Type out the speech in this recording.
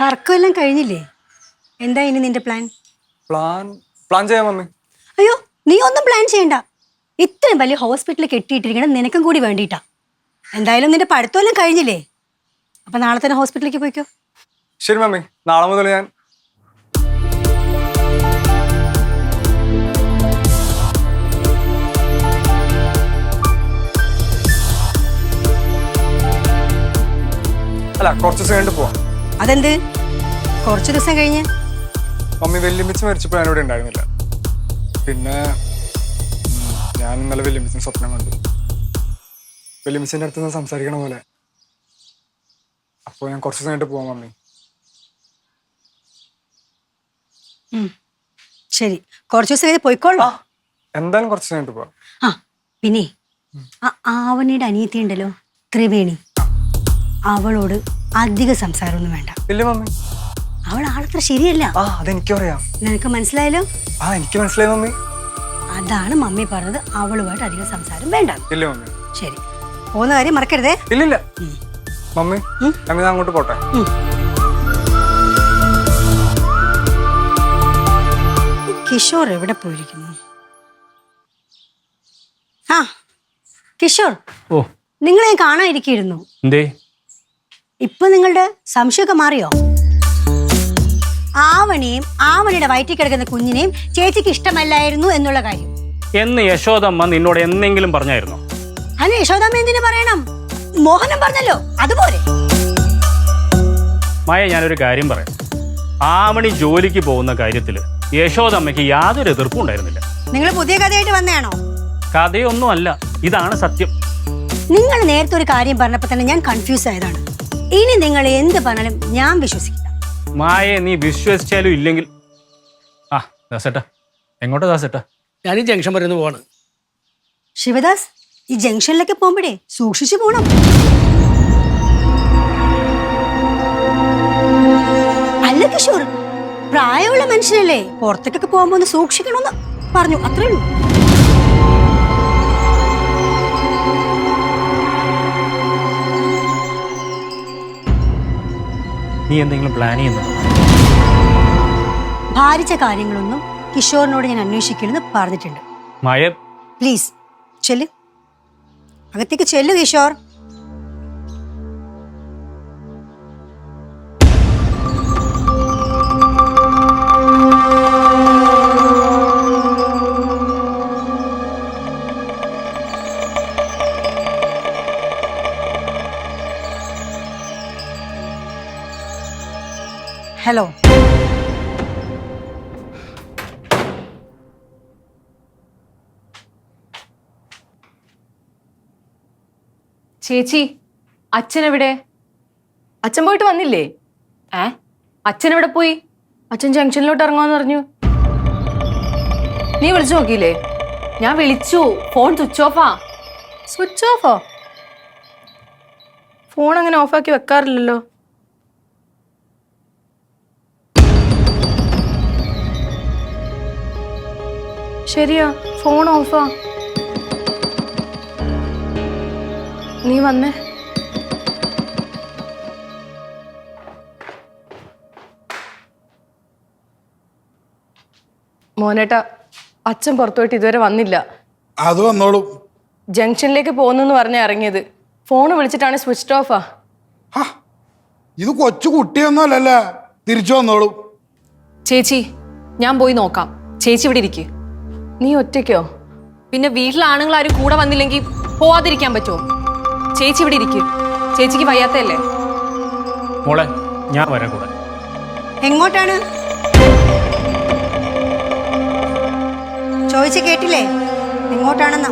കറക്കമെല്ലാം കഴിഞ്ഞില്ലേ? എന്താ ഇനി നിന്റെ പ്ലാൻ പ്ലാൻ പ്ലാൻ ചെയ്യാം മമ്മി. അയ്യോ നീ ഒന്നും പ്ലാൻ ചെയ്യണ്ട. ഇത്രയും വലിയ ഹോസ്പിറ്റലിൽ കെട്ടിയിട്ടിരിക്കണം നിനക്കും കൂടി വേണ്ടിയിട്ടാ. എന്തായാലും നിന്റെ പഠിത്തമെല്ലാം കഴിഞ്ഞില്ലേ? അപ്പൊ നാളെ തന്നെ ഹോസ്പിറ്റലിലേക്ക് പോയിക്കോ. ശരി മമ്മി നാളെ മുതൽ ഞാൻ അല്ല കുറച്ച് ദിവസം കഴിഞ്ഞിട്ട് പോവാം. അതെന്ത്? കുറച്ച് ദിവസം കഴിഞ്ഞ്. മമ്മി വെല്ലുമ്പിച്ച് മരിച്ചപ്പോൾ ഞാനിവിടെ ഉണ്ടായിരുന്നില്ല. പിന്നെ ഉം, ഞാൻ ഇന്നലെ വെല്ലുമ്പിച്ചിന് സ്വപ്നം കണ്ടു. വെല്ലുമ്പിച്ചിന്റെ അടുത്ത് നിന്ന് സംസാരിക്കണ പോലെ. അപ്പോൾ ഞാൻ കുറച്ച് ദിവസം കഴിഞ്ഞിട്ട് പോവാം മമ്മി. ഉം. ശരി. കുറച്ച് ദിവസം കഴിഞ്ഞ് പോയിക്കോളൂ. എന്തായാലും കുറച്ച് ദിവസം കഴിഞ്ഞിട്ട് പോവാം. ആ പിന്നെ ആ ആവണിയുടെ അനിയത്തി ഉണ്ടല്ലോ ത്രിവേണി അവളോട് അധിക സംസാരമൊന്നും വേണ്ട. ഇല്ല മമ്മി. അവൾ ആളത്ര ശരിയല്ല. ആ അതെനിക്കും അറിയാം നിനക്ക് മനസ്സിലായല്ലോ? ആ എനിക്ക് മനസ്സിലായി മമ്മി. അതാണ് മമ്മി പറഞ്ഞത്. അവളുമായിട്ട് അധികം സംസാരം വേണ്ട. ഇല്ല മമ്മി. ശരി. പോകുന്ന കാര്യം മറക്കരുതേ. ഇല്ല മമ്മി ഞാൻ അങ്ങോട്ട് പോട്ടെ. കിഷോർ എവിടെ പോയിരിക്കുന്നു? ആ കിഷോർ. ഓ. നിങ്ങളെ കാണാതിരിക്കുന്നു എന്തേ? ഇപ്പൊ നിങ്ങളുടെ സംശയമൊക്കെ മാറിയോ? ആവണിയും ആവണിയുടെ വയറ്റിൽ കിടക്കുന്ന കുഞ്ഞിനെയും ചേച്ചിക്ക് ഇഷ്ടമല്ലായിരുന്നു എന്നുള്ള കാര്യം. എന്ന് യശോദമ്മ നിന്നോട് എന്തെങ്കിലും പറഞ്ഞായിരുന്നോ? അല്ല യശോദമ്മ എന്തിനു പറയണം? മോഹനം പറഞ്ഞല്ലോ അതുപോലെ. മായ ഞാനൊരു കാര്യം പറയാം. ആവണി ജോലിക്ക് പോകുന്ന കാര്യത്തിൽ യശോദമ്മയ്ക്ക് യാതൊരു എതിർപ്പും ഉണ്ടായിരുന്നില്ല. നിങ്ങൾ പുതിയ കഥയായിട്ട് വന്നതാണോ? കഥയൊന്നും അല്ല ഇതാണ് സത്യം. നിങ്ങൾ നേരത്തെ ഒരു കാര്യം പറഞ്ഞപ്പോൾ തന്നെ ഞാൻ കൺഫ്യൂസ് ആയതാണ്. ഇനി നിങ്ങൾ എന്ത് പറഞ്ഞാലും ഞാൻ വിശ്വസിക്കില്ല. മായെ നീ വിശ്വസിച്ചാലും ഇല്ലെങ്കിൽ. ആ ദാസേട്ടാ. എങ്ങോട്ടാ ദാസേട്ടാ? ഞാൻ ഈ ജംഗ്ഷൻ വരെ ഒന്ന് പോവാണ്. ശിവദാസ് ഈ ജംഗ്ഷനിലൊക്കെ പോകുമ്പോഴേ സൂക്ഷിച്ചു പോണം. അല്ല കിഷോർ പ്രായമുള്ള മനുഷ്യനല്ലേ പുറത്തേക്കൊക്കെ പോകുമ്പോ ഒന്ന് സൂക്ഷിക്കണമെന്ന് പറഞ്ഞു. അത്രേ ഉള്ളൂ. നീ എന്തെങ്കിലും പ്ലാൻ ചെയ്യുന്നുണ്ടോ? ഭാരിച്ച കാര്യങ്ങളൊന്നും കിഷോറിനോട് ഞാൻ അന്വേഷിക്കണമെന്ന് പറഞ്ഞിട്ടുണ്ട്. മായ പ്ലീസ് ചെല്ല്. അകത്തേക്ക് ചെല്ലു കിഷോർ. ഹലോ ചേച്ചി അച്ഛൻ എവിടെ അച്ഛൻ പോയിട്ട് വന്നില്ലേ? ഏ? അച്ഛൻ എവിടെ പോയി? അച്ഛൻ ജംഗ്ഷനിലോട്ട് ഇറങ്ങാന്ന് പറഞ്ഞു. നീ വിളിച്ചു നോക്കിയില്ലേ? ഞാൻ വിളിച്ചു. ഫോൺ സ്വിച്ച് ഓഫാ. സ്വിച്ച് ഓഫോ? ഫോൺ അങ്ങനെ ഓഫാക്കി വെക്കാറില്ലല്ലോ. ശരിയാ ഫോൺ ഓഫാ നീ വന്നേ. മോനേട്ട അച്ഛൻ പുറത്തുപോയിട്ട് ഇതുവരെ വന്നില്ല. അത് വന്നോളും. ജംഗ്ഷനിലേക്ക് പോകുന്നെന്ന് പറഞ്ഞ ഇറങ്ങിയത്. ഫോൺ വിളിച്ചിട്ടാണ് സ്വിച്ച് ഓഫാ ഇത് കൊച്ചു കുട്ടിയൊന്നുമല്ലല്ലേ. തിരിച്ചു വന്നോളും. ചേച്ചി ഞാൻ പോയി നോക്കാം. ചേച്ചി ഇവിടെ ഇരിക്ക്. നീ ഒറ്റയ്ക്കോ? പിന്നെ വീട്ടിലെ ആണുങ്ങൾ ആരും കൂടെ വന്നില്ലെങ്കിൽ പോവാതിരിക്കാൻ പറ്റുമോ? ചേച്ചി ഇവിടെ ഇരിക്കും. ചേച്ചിക്ക് വയ്യാത്തല്ലേ മോളെ ഞാൻ വരാൻ കൂടെ. എങ്ങോട്ടാണ്? ചോദിച്ചു കേട്ടില്ലേ? എങ്ങോട്ടാണെന്നാ?